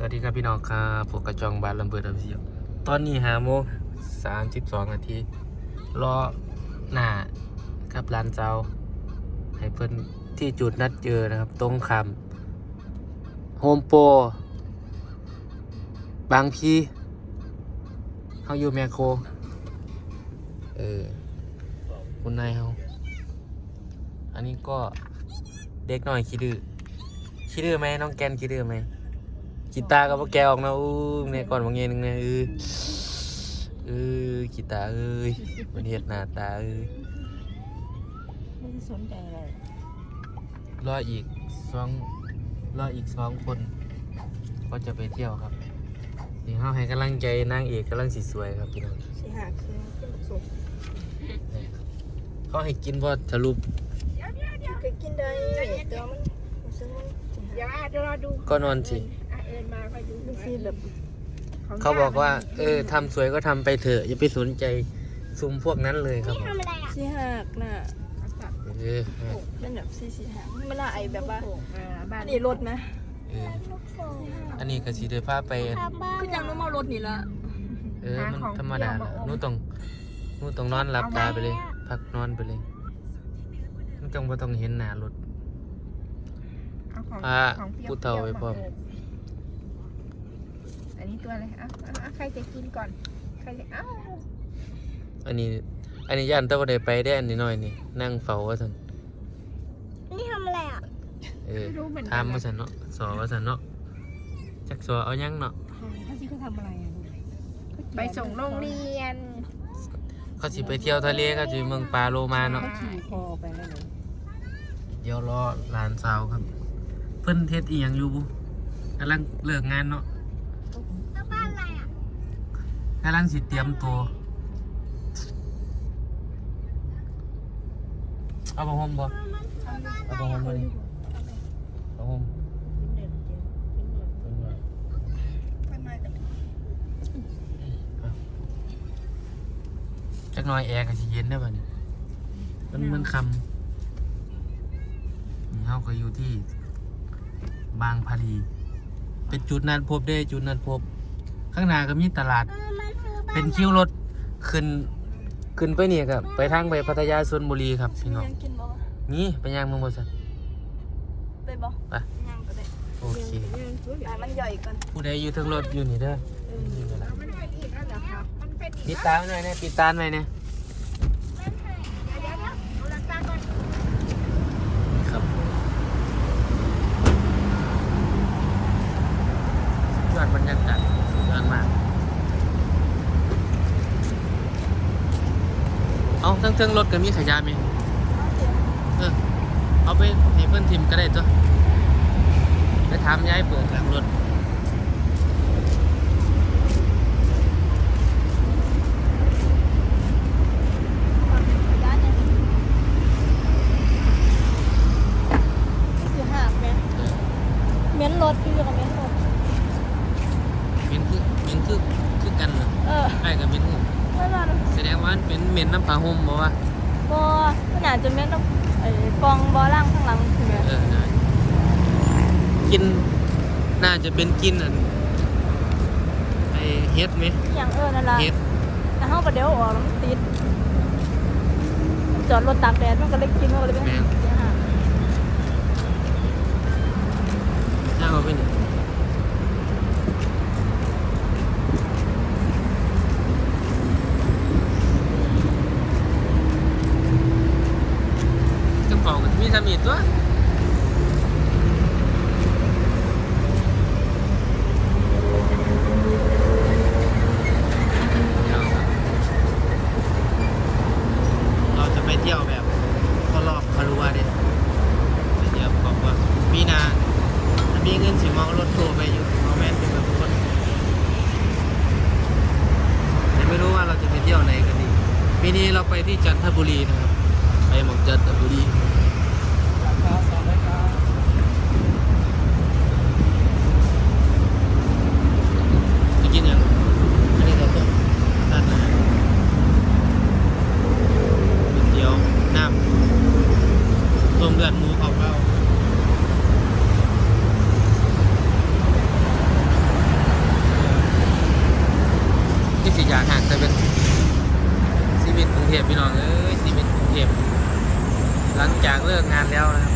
สวัสดีครับพี่น้องครับผมกระจองบานลำเบิดอภิเชียตอนนี้หาโมงสามสิบสองนาทีรอหน้ากับร้านเจ้าให้เพิ่นที่จุดนัดเจอนะครับ ตรงคำโฮมโปรบางพีเขาอยู่แมคโครเออคุณนายเขาอันนี้ก็เด็กหน่อยคิดดื้อคิดดื้อไหมน้องแกนคิดดื้อไหม กีตาร์ก็บ่แกออกนะอู้เนี่ยก่อนบางเงี้ยนึงเนี่ยเออเออกีตาร์เอ้ยมันเฮ็ดหน้าตาเอ้ยไม่ได้สนใจอะไรรออีกสองรออีกสองคน ก็จะไปเที่ยวครับนี่เฮาให้กำลังใจนางเอกกำลังสิสวยครับพี่น้องสิหาคือเป็นสุกนี่เขาให้กินบ่สรุปเคยกินได้แต่ว่ามันมันซึ่งมันสิหา เดี๋ยวอาจจะรอดู ก็นอนสิอะเอิญ มาก็อยู่มันสิแบบของเขาบอกว่า เออทำสวยก็ทำไปเถอะ อย่าไปสนใจซุมพวกนั้นเลยครับผมสิหักน่ะเออเป็นแบบสิสิหักมันน่าไอแบบว่าเออบ้านอันนี้รถนะเอออันนี้ก็สิได้พาไปคือจังน้ำมารถนี่ละเออมันธรรมดาละหนูต้องหนูต้องนอนหลับตาไปเลย พักนอนไปเลยมันต้องบ่ต้องเห็นหน้ารถเอาของพาของปรี้ยวผู้เฒ่าไปพร้อม อันนี้ตัวอะไรอะอะอะใครจะกินก่อน ใครจะเอ้าอันนี้ อันนี้ย่านแตะวันใดไปได้อันนี้น้อยนี่ นั่งเฝ้าว่าสันนี่ทำอะไรอะ เออถามว่าสันเนาะสอว่าสันเนาะจักสอเอายังเนาะถ้าสิเขาทำอะไรอะไปส่งโรงเรียน เขาสิไปเที่ยวทะเลก็สิเมืองปลาโลมาเนาะขี่คอไปแล้วเลยเดี๋ยวรอหลานสาวครับ เพิ่นเทศอีหยังอยู่บุกำลังเลิกงานเนาะ กำลังสิเตรียมตัว เอาผ้าห่มบ่เอาผ้าห่มบ่ดิผ้าห่มจักหน่อยแอร์ก็สิเย็นได้อบ่นี่มันมันคำนี่เฮาก็อยู่ที่ บางพลีเป็นจุดนัดพบได้จุดนัดพบ ข้างหน้าก็มีตลาด เป็นคิวรถขึ้นขึ้นไปนี่ครับ ไปทางไปพัทยาชลบุรีครับพี่น้อง ยังกินบ่วะนี่ไปย่างเมืองบ่สันไปบ่ไปยังก็ได้โอเค อะมันใหญ่ก่อนผู้ใดอยู่เทางรถอยู่นี่เด้อมันเป็นอีกแล้วเหรอคะมันเป็นอีกปิดตาไว้หน่อยนะปิดตาหน่อยนะเดี๋ยวเดี๋ยวเดี๋ยวเอาหลักตาก่อนครับยอดบรรยากาศยอดมาก เอาทั้งเทิงรถก็มีขยะมีเออเอาไปให้เพื่อนทิมก็ได้ตัวไปถามยายเปิดหลังรถสิหักแม่เม้นรถพี่กับเม้นรถเหม็นคือเหม็นคือคือกันเหรอเออใกล้กับเหม็นหู ไม่ว่าแสดงว่ามันเป็นเหม็นน้ำปลาห่มบ่วะบ่มันอาจจะเม้นต้องไอ้กองบ่ล่างข้างหลังใช่ไหมเออน่ากินน่าจะเป็นกินอันไอเฮ็ดไหมอย่างเออนั่นล่ะเฮ็ดแต่เฮาก็เดี๋ยวออกแล้วมันติดมันจอดรถตากแดดมันก็เลยกินมันก็เลยเป็นแม่นเสียหายน่าเอาไปนี่กระเป๋าก็ มีตัวเราจะไปเที่ยวแบบทดรอบคารัวเด็ไปเที่ยวบอกว่าปีหนาถ้ามีเงินสิมองรถทัวร์ไปอยู่เอาแม่นเป็นแบบคนแต่ไม่รู้ว่าเราจะไปเที่ยวไหนกันดีปีนี้เราไปที่จันทบุรีนะครับไปหมองจันทบุรีจะกินยังอันนี้เราต้มด้านหน้า ก๋วยเตี๋ยวน้ำต้มเลือดหมูเผาเผา ที่สิอยากห่างแต่เป็นชีวิตกรุงเทพพี่น้องเอ้ยชีวิตกรุงเทพหลังจากเลิกงานแล้วนะครับ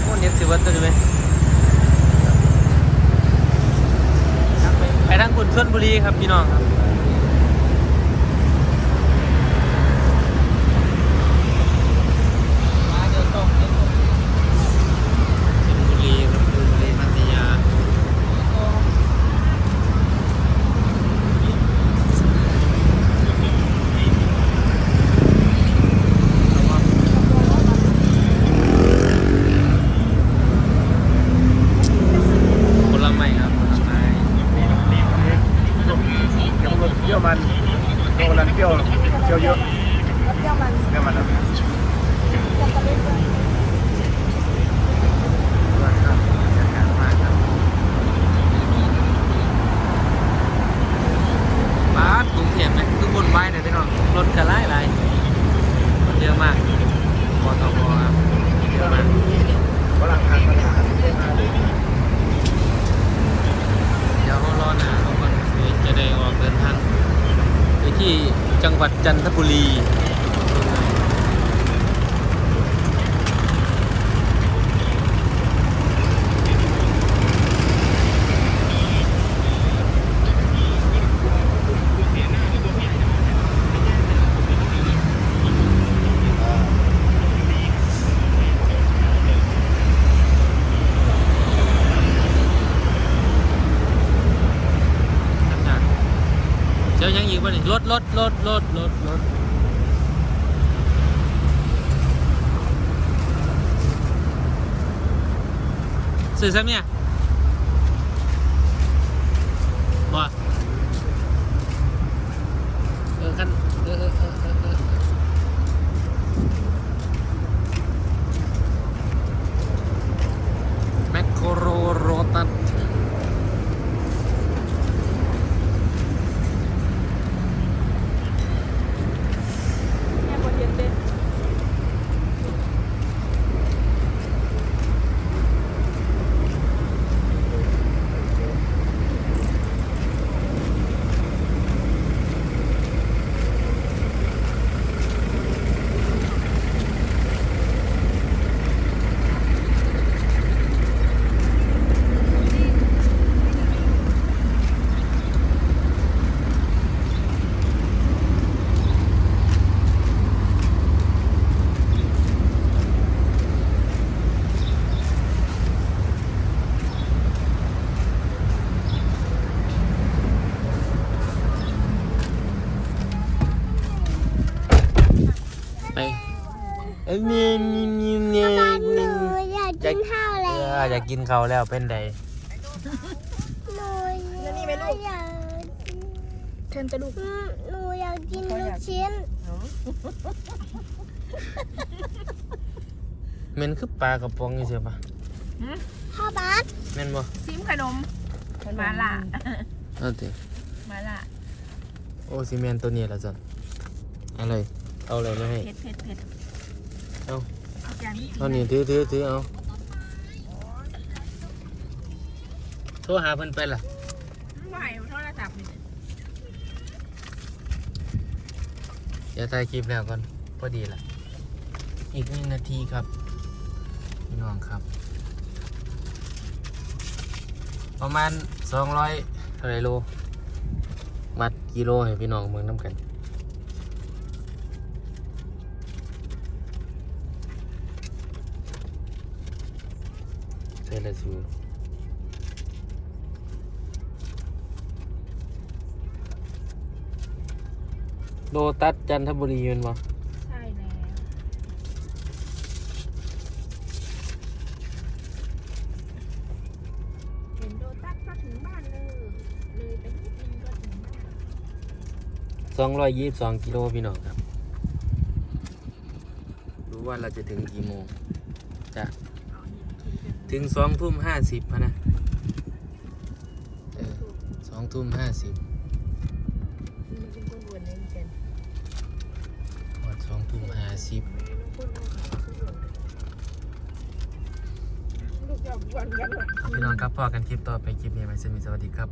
โอ้เน็ตสิวัตตัวนี้ไหมไปทางคุณชลบุรีครับพี่น้องครับมาเดี๋ยวต้องเดี๋ยวต้องชลบุรีครับชลบุรีพัทยา ผลไม้ครับผลไม้ เดี๋ยวรสเปรี้ยวมันโรงนั้นเปรี้ยวเปรี้ยวเยอะ แล้วเปรี้ยวมัน เปรี้ยวมันนะ จะกระเล็กเลย ครับบรรยากาศมากครับบ้านกรุงเทพไหมคือบนไว้เนี่ยพี่น้องรถกระไล่ไรรถเยอะมากปตทครับเยอะมาก ฝรั่งทานฝรั่ง เดี๋ยวรอหนาเราก่อนเดี๋ยวจะได้ออกเดินทางไปที่ จังหวัดจันทบุรี เจ้ายังอีกบ่นี่ รถรถรถรถรถรถซื้อซ้ำเนี่ยบ่เออคันเออเออเออเออเออแมคโครโรตัส แม่บนเย็นเด่น ไปเอ้ย นี่นี่นี่นี่หนูอยากกินข้าวแล้ว อยากกินเขาวแล้วเป็นไดหนูอยากเชิญจะลูกหนูอยากกินลูกชิ้นเมนคือปลากระป๋องนี่ใช่ปะพ่อบัสเมนบ่ซิมขนมมาล่ะเอาติมาล่ะโอ้ซีเมนตัวนี้ละจันอะไรเอาอะไรมาให้เผ็ดเผ็ดเผ็ด เอาเอาจานนี้เอานี่ถือถือถือเอาโทรหาเพิ่นไปล่ะไหวโทรศัพท์นี่เดี๋ยวถ่ายคลิปแล้วก่อนพอดีล่ะ อีกหนึ่งนาทีครับพี่น้องครับ ประมาณสองร้อยเท่าไหรโลมัดกิโลให้พี่น้องเมืองน้ำกัน ใช่ละสูโลตัสจันทบุรีอยืนวะใช่แล้วเห็นโดตัสก็ถึงบ้านเลย เลยไปนิดนึงก็ถึงบ้านสองร้อยยี่สิบสองกิโลพี่น้องครับ รู้ว่าเราจะถึงกี่โมงจะ ถึงสองทุ่มห้าสิบนะเออสองทุ่มห้าสิบมันเป็นคนรวนในเจนวัดสองทุ่มห้าสิบลูกอยากวันกันเลยพี่น้องครับพอกันคลิปต่อไปคลิปนี้ไปสมิสวัสดีครับ